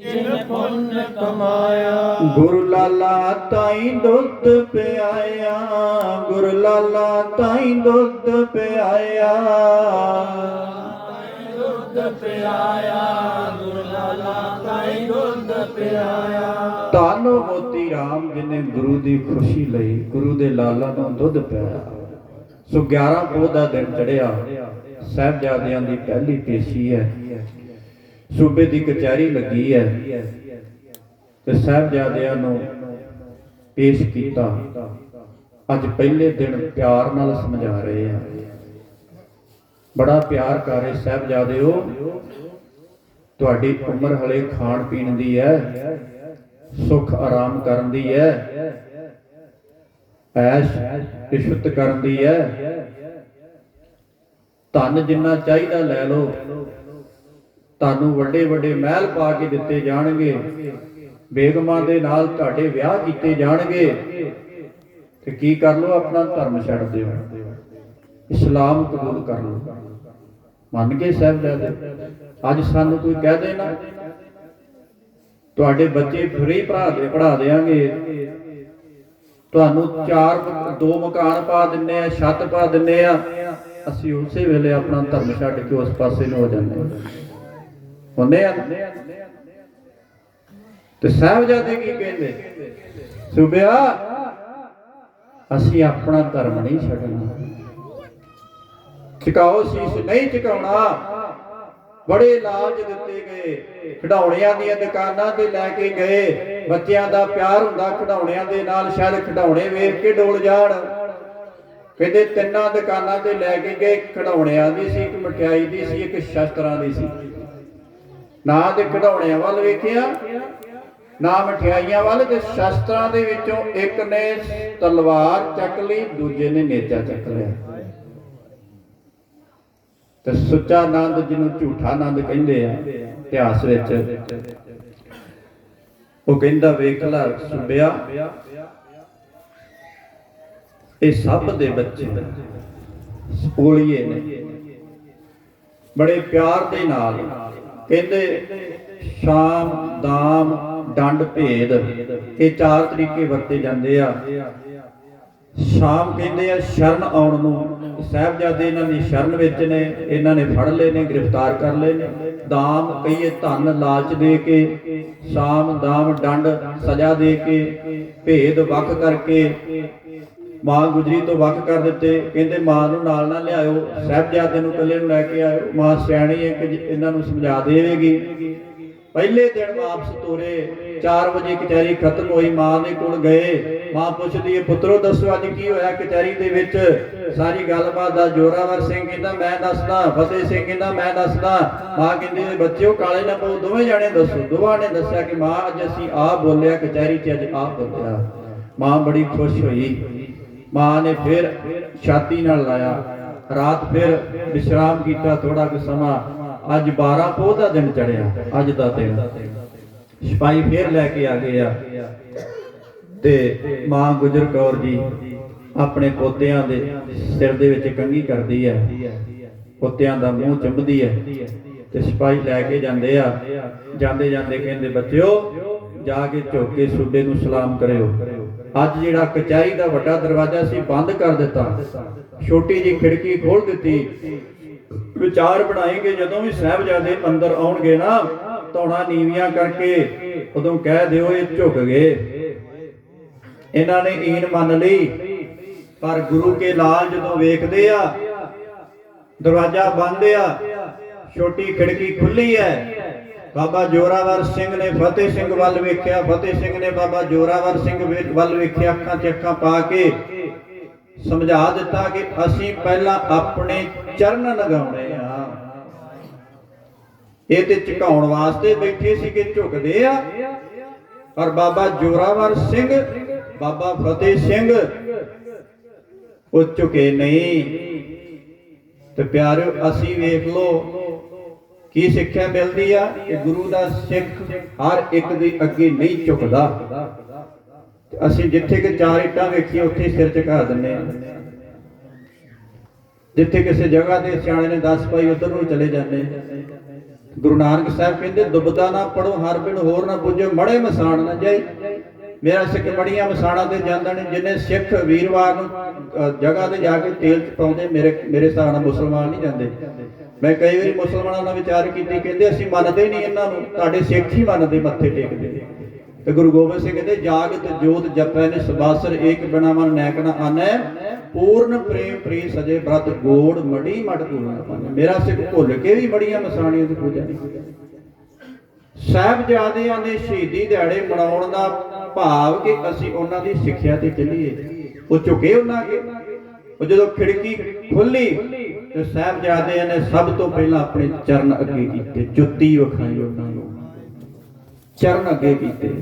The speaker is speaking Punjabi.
ਜਿਨ ਪੁੰਨ ਕਮਾਇਆ। ਗੁਰੂ ਲਾਲਾ ਤਾਈ ਦੁੱਧ ਪਿਆਇਆ। ਗੁਰੂ ਲਾਲਾ ਤਾਈ ਦੁੱਧ ਪਿਆਇਆ। ਦੁੱਧ ਪਿਆਇਆ। ਗੁਰੂ ਲਾਲਾ ਤਾਈ ਦੁੱਧ ਪਿਆਇਆ। ਤਾਨੋ ਮੋਤੀ RAM ਜਿਨੇ ਗੁਰੂ ਦੀ ਖੁਸ਼ੀ ਲਈ ਗੁਰੂ ਦੇ ਲਾਲਾ ਨੂੰ ਦੁੱਧ ਪਿਆਇਆ। ਸੋ 11 ਪੋਹ ਦਾ ਦਿਨ ਚੜਿਆ ਸਾਹਿਬਜ਼ਾਦਿਆਂ ਦੀ ਪਹਿਲੀ ਪੇਸ਼ੀ ਹੈ। ਸੂਬੇ ਦੀ ਕਚਹਿਰੀ ਲੱਗੀ ਹੈ ਤੇ ਸਾਹਿਬਜ਼ਾਦਿਆਂ ਨੂੰ ਪੇਸ਼ ਕੀਤਾ। ਅੱਜ ਪਹਿਲੇ ਦਿਨ ਪਿਆਰ ਨਾਲ ਸਮਝਾ ਰਹੇ ਆ। ਬੜਾ ਪਿਆਰ ਕਰ ਰਹੇ ਸਾਹਿਬਜ਼ਾਦਿਓ, ਤੁਹਾਡੀ ਉਮਰ ਹਲੇ ਖਾਣ ਪੀਣ ਦੀ ਹੈ, ਸੁਖ ਆਰਾਮ ਕਰਨ ਦੀ ਹੈ, ਐਸ਼ ਇਸ਼ਤ ਕਰਨ ਦੀ ਹੈ। ਧਨ ਜਿੰਨਾ ਚਾਹੀਦਾ ਲੈ ਲਓ। ਤੁਹਾਨੂੰ ਵੱਡੇ ਵੱਡੇ ਮਹਿਲ ਪਾ ਕੇ ਦਿੱਤੇ ਜਾਣਗੇ। ਬੇਗਮਾਂ ਦੇ ਨਾਲ ਤੁਹਾਡੇ ਵਿਆਹ ਕੀਤੇ ਜਾਣਗੇ। ਤੇ ਕੀ ਕਰ ਲਓ, ਆਪਣਾ ਧਰਮ ਛੱਡ ਦਿਓ। ਇਸਲਾਮ ਕਬੂਲ ਕਰ ਲਓ। ਮੰਨ ਕੇ ਸਾਹਿਬਜ਼ਾਦੇ ਅੱਜ ਸਾਨੂੰ ਕੋਈ ਕਹਿ ਦੇ ਨਾ ਤੁਹਾਡੇ ਬੱਚੇ ਫਰੀ ਪੜ੍ਹਾ ਦੇ, ਪੜ੍ਹਾ ਦੇਾਂਗੇ ਤੁਹਾਨੂੰ ਚਾਰ ਦੋ ਮਕਾਨ ਪਾ ਦਿੰਨੇ ਆ, ਛੱਤ ਪਾ ਦਿੰਨੇ ਆ। ਅਸੀਂ ਉਸੇ ਵੇਲੇ ਆਪਣਾ ਧਰਮ ਛੱਡ ਕੇ ਉਸ ਪਾਸੇ ਨੂੰ ਹੋ ਜਾਂਦੇ ਹਾਂ। ਹੁੰਦੇ ਆ। ਤੇ ਸਾਹਿਬਜ਼ਾਦੇ ਕੀ ਕਹਿੰਦੇ? ਸੁਬਿਆ ਅਸੀਂ ਆਪਣਾ ਧਰਮ ਨਹੀਂ ਛੱਡਣਾ। ਚੁਕਾਓ ਸੀਸ, ਨਹੀਂ ਚੁਕਾਉਣਾ। ਬੜੇ ਲਾਲਚ ਦਿੱਤੇ ਗਏ। ਖਿਡੌਣਿਆਂ ਦੀਆਂ ਦੁਕਾਨਾਂ ਤੇ ਲੈ ਕੇ ਗਏ। ਬੱਚਿਆਂ ਦਾ ਪਿਆਰ ਹੁੰਦਾ ਖਿਡੌਣਿਆਂ ਦੇ ਨਾਲ, ਸ਼ਾਇਦ ਖਿਡੌਣੇ ਵੇਖ ਕੇ ਡੋਲ ਜਾਣ। ਕਹਿੰਦੇ ਤਿੰਨਾਂ ਦੁਕਾਨਾਂ ਤੇ ਲੈ ਕੇ ਗਏ। ਖਿਡੌਣਿਆਂ ਦੀ ਸੀ, ਇੱਕ ਮਠਿਆਈ ਦੀ ਸੀ, ਇੱਕ ਸ਼ਸਤਰਾਂ ਦੀ ਸੀ। ਨਾ ਤੇ ਖਿਡੌਣਿਆਂ ਵੱਲ ਵੇਖਿਆ, ਨਾ ਮਠਿਆਈਆਂ ਵੱਲ ਤੇ ਸ਼ਸਤਰਾਂ ਦੇ ਵਿੱਚੋਂ ਇੱਕ ਨੇ ਤਲਵਾਰ ਚੱਕ ਲਈ, ਦੂਜੇ ਨੇ ਨੇਜਾ ਚੱਕ ਲਿਆ। ਤੇ ਸੁੱਚਾ ਆਨੰਦ ਜਿਹਨੂੰ ਝੂਠਾ ਆਨੰਦ ਕਹਿੰਦੇ ਆ, ਇਤਿਹਾਸ ਵਿੱਚ, ਉਹ ਕਹਿੰਦਾ, ਵੇਖ ਲੈ ਸੁਬਿਆ ਇਹ ਸਭ ਦੇ ਬੱਚੇ ਸਪੋਲੀਏ ਨੇ। ਬੜੇ ਪਿਆਰ ਦੇ ਨਾਲ ਕਹਿੰਦੇ, ਸ਼ਾਮ, ਦਾਮ, ਡੰਡ ਭੇਦ, ਇਹ ਚਾਰ ਤਰੀਕੇ ਵਰਤੇ ਜਾਂਦੇ ਆ। ਸ਼ਾਮ ਕਹਿੰਦੇ ਆ, ਸ਼ਰਨ ਆਉਣ ਨੂੰ। ਸਾਹਿਬਜ਼ਾਦੇ ਇਹਨਾਂ ਦੀ ਸ਼ਰਨ ਵਿੱਚ ਨੇ, ਇਹਨਾਂ ਨੇ ਫੜ ਲਏ ਨੇ, ਗ੍ਰਿਫਤਾਰ ਕਰ ਲਏ ਨੇ। ਦਾਮ ਕਹੀਏ ਧਨ, ਲਾਲਚ ਦੇ ਕੇ, ਸ਼ਾਮ, ਦਾਮ, ਡੰਡ, ਸਜ਼ਾ ਦੇ ਕੇ, ਭੇਦ ਵੱਖ ਕਰਕੇ ਮਾਂ ਗੁਜਰੀ ਤੋਂ ਵੱਖ ਕਰ ਦਿੱਤੇ। ਕਹਿੰਦੇ, ਮਾਂ ਨੂੰ ਨਾਲ ਨਾ ਲਿਆਇਓ। ਸਾਹਿਬਜ਼ਾਦੇ ਨੂੰ ਇਕੱਲੇ ਨੂੰ ਲੈ ਕੇ ਆਇਓ। ਮਾਂ ਸਿਆਣੀ ਹੈ ਕਿ ਇਹਨਾਂ ਨੂੰ ਸਮਝਾ ਦੇਵੇਗੀ। ਪਹਿਲੇ ਦਿਨ ਵਾਪਸ ਤੋਰੇ। 4 ਵਜੇ ਕਚਹਿਰੀ ਖਤਮ ਹੋਈ। ਮਾਂ ਦੇ ਕੋਲ ਗਏ। ਮਾਂ ਪੁੱਛਦੀ ਹੈ, ਪੁੱਤਰੋ, ਦੱਸੋ ਅੱਜ ਕੀ ਹੋਇਆ ਕਚਹਿਰੀ ਦੇ ਵਿੱਚ? ਸਾਰੀ ਗੱਲਬਾਤ ਦਾ ਜੋਰਾਵਰ ਸਿੰਘ ਕਹਿੰਦਾ, ਮੈਂ ਦੱਸਦਾ। ਫਤਿਹ ਸਿੰਘ ਕਹਿੰਦਾ, ਮੈਂ ਦੱਸਦਾ। ਮਾਂ ਕਹਿੰਦੀ ਬੱਚਿਓ, ਕਾਲੇ ਨਾ ਪਾਓ। ਦੋਵੇਂ ਜਾਣੇ ਦੱਸੋ। ਦੋਵਾਂ ਨੇ ਦੱਸਿਆ ਕਿ ਮਾਂ, ਅੱਜ ਅਸੀਂ ਆਹ ਬੋਲਿਆ, ਕਚਹਿਰੀ 'ਚ ਅੱਜ ਆਹ ਬੋਲਿਆ। ਮਾਂ ਬੜੀ ਖੁਸ਼ ਹੋਈ। ਮਾਂ ਨੇ ਫਿਰ ਛਾਤੀ ਨਾਲ ਲਾਇਆ। ਰਾਤ ਫਿਰ ਵਿਸ਼ਰਾਮ ਕੀਤਾ ਥੋੜਾ ਕੁ ਸਮਾਂ। ਅੱਜ 12 ਪੋਹ ਦਾ ਦਿਨ ਚੜਿਆ ਅੱਜ ਦਾ ਦਿਨ। ਸਿਪਾਹੀ ਫਿਰ ਲੈ ਕੇ ਆ ਗਏ ਆ। ਤੇ ਮਾਂ ਗੁਜਰ ਕੌਰ ਜੀ ਆਪਣੇ ਪੋਤਿਆਂ ਦੇ ਸਿਰ ਦੇ ਵਿੱਚ ਕੰਗੀ ਕਰਦੀ ਹੈ। ਪੋਤਿਆਂ ਦਾ ਮੂੰਹ ਚੰਬਦੀ ਹੈ। ਤੇ ਸਿਪਾਹੀ ਲੈ ਕੇ ਜਾਂਦੇ ਆ। ਜਾਂਦੇ ਜਾਂਦੇ ਕਹਿੰਦੇ, ਬੱਚਿਓ, ਜਾ ਕੇ ਝੁੱਕ ਸੂਬੇ ਨੂੰ ਸਲਾਮ ਕਰਿਓ। ਅੱਜ ਜਿਹੜਾ ਕਚਹਿਰੀ ਦਾ ਵੱਡਾ ਦਰਵਾਜ਼ਾ ਸੀ, ਬੰਦ ਕਰ ਦਿੱਤਾ। ਛੋਟੀ ਜੀ ਖਿੜਕੀ ਖੋਲ ਦਿੱਤੀ। ਵਿਚਾਰ ਬਣਾਏਗੇ, ਜਦੋਂ ਵੀ ਸਾਹਿਬਜ਼ਾਦੇ ਅੰਦਰ ਆਉਣਗੇ ਨਾ, ਧੌਣਾ ਨੀਵੀਆਂ ਕਰਕੇ ਉਦੋਂ ਕਹਿ ਦਿਓ, ਇਹ ਝੁਕ ਗਏ। ਇਹਨਾਂ ਨੇ ਈਨ ਮੰਨ ਲਈ। ਪਰ ਗੁਰੂ ਕੇ ਲਾਲ ਜਦੋਂ ਵੇਖਦੇ ਆ, ਦਰਵਾਜ਼ਾ ਬੰਦ ਆ, ਛੋਟੀ ਖਿੜਕੀ ਖੁੱਲੀ ਹੈ। ਬਾਬਾ ਜੋਰਾਵਰ ਸਿੰਘ ਨੇ ਫਤਿਹ ਸਿੰਘ ਵੱਲ ਵੇਖਿਆ, ਫਤਿਹ ਸਿੰਘ ਨੇ ਬਾਬਾ ਜੋਰਾਵਰ ਸਿੰਘ ਵੱਲ ਵੇਖਿਆ, ਅੱਖਾਂ 'ਚ ਅੱਖਾਂ ਪਾ ਕੇ ਸਮਝਾ ਦਿੱਤਾ ਕਿ ਅਸੀਂ ਪਹਿਲਾਂ ਆਪਣੇ ਚਰਨ ਲਗਾਉਣੇ ਆ। ਇਹ ਤੇ ਝੁਕਾਉਣ ਵਾਸਤੇ ਬੈਠੇ ਸੀ ਕਿ ਝੁਕਦੇ ਆ। ਪਰ ਬਾਬਾ ਜੋਰਾਵਰ ਸਿੰਘ, ਬਾਬਾ ਫਤਿਹ ਸਿੰਘ, ਉਹ ਝੁਕੇ ਨਹੀਂ। ਤੇ ਪਿਆਰਿਓ, ਅਸੀਂ ਵੇਖ ਲੋ ਕੀ ਸਿੱਖਿਆ ਮਿਲਦੀ ਆ? ਕਿ ਗੁਰੂ ਦਾ ਸਿੱਖ ਹਰ ਇੱਕ ਦੇ ਅੱਗੇ ਨਹੀਂ ਝੁਕਦਾ। ਅਸੀਂ ਜਿੱਥੇ ਕਿ ਚਾਰ ਇੱਟਾਂ ਵੇਖੀਏ ਉੱਥੇ ਸਿਰ ਝੁਕਾ ਦਿੰਨੇ ਆ। ਜਿੱਥੇ ਕਿਸੇ ਜਗ੍ਹਾ ਤੇ ਸਿਆਣੇ ਨੇ ਦੱਸ ਪਾਈ, ਉਧਰ ਨੂੰ ਚਲੇ ਜਾਂਦੇ ਗੁਰੂ ਨਾਨਕ ਸਾਹਿਬ ਕਹਿੰਦੇ ਦੁਬਦਾ ਨਾ ਪੜੋ ਹਰ ਬਿਨ ਹੋਰ ਨਾ ਪੁੱਜੋ, ਮੜੇ ਮਸਾਣ ਨਾ ਜਾਈ। ਮੇਰਾ ਸਿੱਖ ਬੜੀਆਂ ਮਸਾਣਾ ਤੇ ਜਾਂਦਾ ਨੇ, ਜਿੰਨੇ ਸਿੱਖ ਵੀਰਵਾਰ ਨੂੰ ਜਗ੍ਹਾ ਤੇ ਜਾ ਕੇ ਤੇਲ ਚ ਪਾਉਂਦੇ, ਮੇਰੇ ਮੇਰੇ ਹਿਸਾਬ ਨਾਲ ਮੁਸਲਮਾਨ ਨਹੀਂ ਜਾਂਦੇ। ਮੈਂ ਕਈ ਵਾਰੀ ਮੁਸਲਮਾਨਾਂ ਨਾਲ ਵਿਚਾਰ ਕੀਤੀ, ਕਹਿੰਦੇ ਅਸੀਂ ਮੰਨਦੇ ਹੀ ਨਹੀਂ ਇਹਨਾਂ ਨੂੰ, ਤੁਹਾਡੇ ਸਿੱਖ ਹੀ ਮੰਨਦੇ ਮੱਥੇ ਟੇਕਦੇ ਤੇ ਗੁਰੂ ਗੋਬਿੰਦ ਸਿੰਘ ਕਹਿੰਦੇ ਜਾਗਤ ਜੋਤ ਜਪੈ ਨੇ ਸਬਾਸਰ ਏਕ ਬਿਨਾ ਮਨ ਨੈਕ ਆਨੈ, ਪੂਰਨ ਪ੍ਰੇਮ ਪ੍ਰੀ ਸਜੇ ਬ੍ਰਤ ਗੋੜ ਮੜੀ ਮਟ ਪੂਰਨ ਮੇਰਾ ਸਿੱਖ ਭੁੱਲ ਕੇ ਵੀ ਬੜੀਆਂ ਮਸਾਣੀਆਂ ਦੀ ਪੂਜਾ ਨਹੀਂ ਸਾਹਿਬਜ਼ਾਦਿਆਂ ਦੇ ਸ਼ਹੀਦੀ ਦਿਹਾੜੇ ਮਨਾਉਣ ਦਾ ਭਾਵ ਕਿ ਅਸੀਂ ਉਹਨਾਂ ਦੀ ਸਿੱਖਿਆ ਤੇ ਚੱਲੀਏ। ਉਹ ਝੁਕੇ ਉਹਨਾਂ ਅੱਗੇ। ਉਹ ਜਦੋਂ ਖਿੜਕੀ ਖੁੱਲੀ ਤੇ ਸਾਹਿਬਜ਼ਾਦਿਆਂ ਨੇ ਸਭ ਤੋਂ ਪਹਿਲਾਂ ਆਪਣੇ ਚਰਨ ਅੱਗੇ ਕੀਤੇ, ਜੁੱਤੀ ਵਿਖਾਈ ਉਹਨਾਂ ਨੂੰ। ਚਰਨ ਅੱਗੇ ਕੀਤੇ।